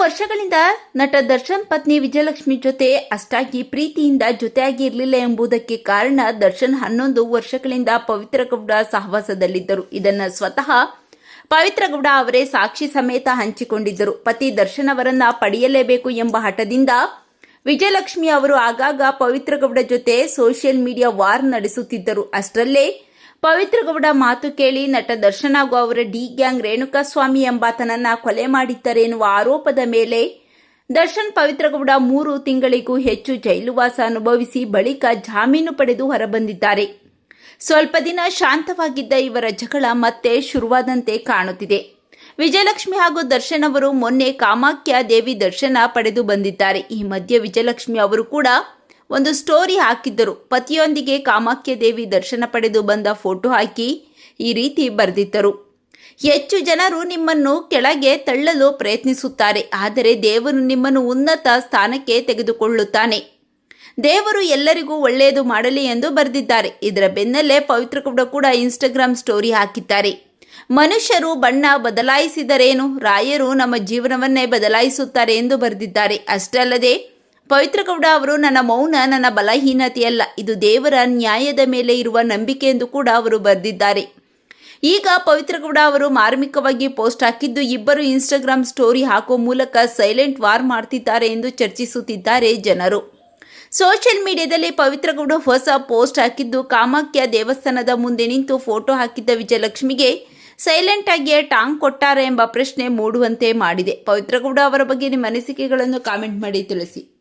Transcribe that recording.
ವರ್ಷಗಳಿಂದ ನಟ ದರ್ಶನ್ ಪತ್ನಿ ವಿಜಯಲಕ್ಷ್ಮಿ ಜೊತೆ ಅಷ್ಟಾಗಿ ಪ್ರೀತಿಯಿಂದ ಜೊತೆಯಾಗಿ ಇರಲಿಲ್ಲ ಎಂಬುದಕ್ಕೆ ಕಾರಣ ದರ್ಶನ್ ಹನ್ನೊಂದು ವರ್ಷಗಳಿಂದ ಪವಿತ್ರ ಗೌಡ ಸಹವಾಸದಲ್ಲಿದ್ದರು. ಇದನ್ನ ಸ್ವತಃ ಪವಿತ್ರ ಗೌಡ ಅವರೇ ಸಾಕ್ಷಿ ಸಮೇತ ಹಂಚಿಕೊಂಡಿದ್ದರು. ಪತಿ ದರ್ಶನ್ ಅವರನ್ನ ಪಡೆಯಲೇಬೇಕು ಎಂಬ ಹಠದಿಂದ ವಿಜಯಲಕ್ಷ್ಮಿ ಅವರು ಆಗಾಗ ಪವಿತ್ರ ಗೌಡ ಜೊತೆ ಸೋಷಿಯಲ್ ಮೀಡಿಯಾ ವಾರ್ ನಡೆಸುತ್ತಿದ್ದರು. ಅಷ್ಟರಲ್ಲೇ ಪವಿತ್ರ ಗೌಡ ಮಾತು ಕೇಳಿ ನಟ ದರ್ಶನ್ ಹಾಗೂ ಅವರ ಡಿ ಗ್ಯಾಂಗ್ ರೇಣುಕಾಸ್ವಾಮಿ ಎಂಬಾತನನ್ನ ಕೊಲೆ ಮಾಡಿದ್ದಾರೆ ಎನ್ನುವ ಆರೋಪದ ಮೇಲೆ ದರ್ಶನ್ ಪವಿತ್ರಗೌಡ ಮೂರು ತಿಂಗಳಿಗೂ ಹೆಚ್ಚು ಜೈಲುವಾಸ ಅನುಭವಿಸಿ ಬಳಿಕ ಜಾಮೀನು ಪಡೆದು ಹೊರಬಂದಿದ್ದಾರೆ. ಸ್ವಲ್ಪ ದಿನ ಶಾಂತವಾಗಿದ್ದ ಇವರ ಜಗಳ ಮತ್ತೆ ಶುರುವಾದಂತೆ ಕಾಣುತ್ತಿದೆ. ವಿಜಯಲಕ್ಷ್ಮಿ ಹಾಗೂ ದರ್ಶನ್ ಅವರು ಮೊನ್ನೆ ಕಾಮಾಖ್ಯ ದೇವಿ ದರ್ಶನ ಪಡೆದು ಬಂದಿದ್ದಾರೆ. ಈ ಮಧ್ಯೆ ವಿಜಯಲಕ್ಷ್ಮಿ ಅವರು ಕೂಡ ಒಂದು ಸ್ಟೋರಿ ಹಾಕಿದ್ದರು. ಪತಿಯೊಂದಿಗೆ ಕಾಮಾಖ್ಯ ದೇವಿ ದರ್ಶನ ಪಡೆದು ಬಂದ ಫೋಟೋ ಹಾಕಿ ಈ ರೀತಿ ಬರೆದಿದ್ದರು. ಹೆಚ್ಚು ಜನರು ನಿಮ್ಮನ್ನು ಕೆಳಗೆ ತಳ್ಳಲು ಪ್ರಯತ್ನಿಸುತ್ತಾರೆ. ಆದರೆ ದೇವರು ನಿಮ್ಮನ್ನು ಉನ್ನತ ಸ್ಥಾನಕ್ಕೆ ತೆಗೆದುಕೊಳ್ಳುತ್ತಾನೆ. ದೇವರು ಎಲ್ಲರಿಗೂ ಒಳ್ಳೆಯದು ಮಾಡಲಿ ಎಂದು ಬರೆದಿದ್ದಾರೆ. ಇದರ ಬೆನ್ನಲ್ಲೇ ಪವಿತ್ರ ಕೂಡ ಕೂಡ ಇನ್ಸ್ಟಾಗ್ರಾಮ್ ಸ್ಟೋರಿ ಹಾಕಿದ್ದಾರೆ. ಮನುಷ್ಯರು ಬಣ್ಣ ಬದಲಾಯಿಸಿದರೇನು? ರಾಯರು ನಮ್ಮ ಜೀವನವನ್ನೇ ಬದಲಾಯಿಸುತ್ತಾರೆ ಎಂದು ಬರೆದಿದ್ದಾರೆ. ಅಷ್ಟೇ ಅಲ್ಲದೆ ಪವಿತ್ರ ಗೌಡ ಅವರು ನನ್ನ ಮೌನ, ನನ್ನ ಬಲಹೀನತೆಯಲ್ಲ, ಇದು ದೇವರ ನ್ಯಾಯದ ಮೇಲೆ ಇರುವ ನಂಬಿಕೆ ಎಂದು ಕೂಡ ಅವರು ಬರೆದಿದ್ದಾರೆ. ಈಗ ಪವಿತ್ರಗೌಡ ಅವರು ಮಾರ್ಮಿಕವಾಗಿ ಪೋಸ್ಟ್ ಹಾಕಿದ್ದು, ಇಬ್ಬರು ಇನ್ಸ್ಟಾಗ್ರಾಮ್ ಸ್ಟೋರಿ ಹಾಕೋ ಮೂಲಕ ಸೈಲೆಂಟ್ ವಾರ್ ಮಾಡ್ತಿದ್ದಾರೆ ಎಂದು ಚರ್ಚಿಸುತ್ತಿದ್ದಾರೆ ಜನರು. ಸೋಷಿಯಲ್ ಮೀಡಿಯಾದಲ್ಲಿ ಪವಿತ್ರಗೌಡ ಹೊಸ ಪೋಸ್ಟ್ ಹಾಕಿದ್ದು, ಕಾಮಾಖ್ಯ ದೇವಸ್ಥಾನದ ಮುಂದೆ ನಿಂತು ಫೋಟೋ ಹಾಕಿದ್ದ ವಿಜಯಲಕ್ಷ್ಮಿಗೆ ಸೈಲೆಂಟ್ ಆಗಿಯೇ ಟಾಂಗ್ ಕೊಟ್ಟಾರೆ ಎಂಬ ಪ್ರಶ್ನೆ ಮೂಡುವಂತೆ ಮಾಡಿದೆ. ಪವಿತ್ರಗೌಡ ಅವರ ಬಗ್ಗೆ ನಿಮ್ಮ ಅನಿಸಿಕೆಗಳನ್ನು ಕಾಮೆಂಟ್ ಮಾಡಿ ತಿಳಿಸಿ.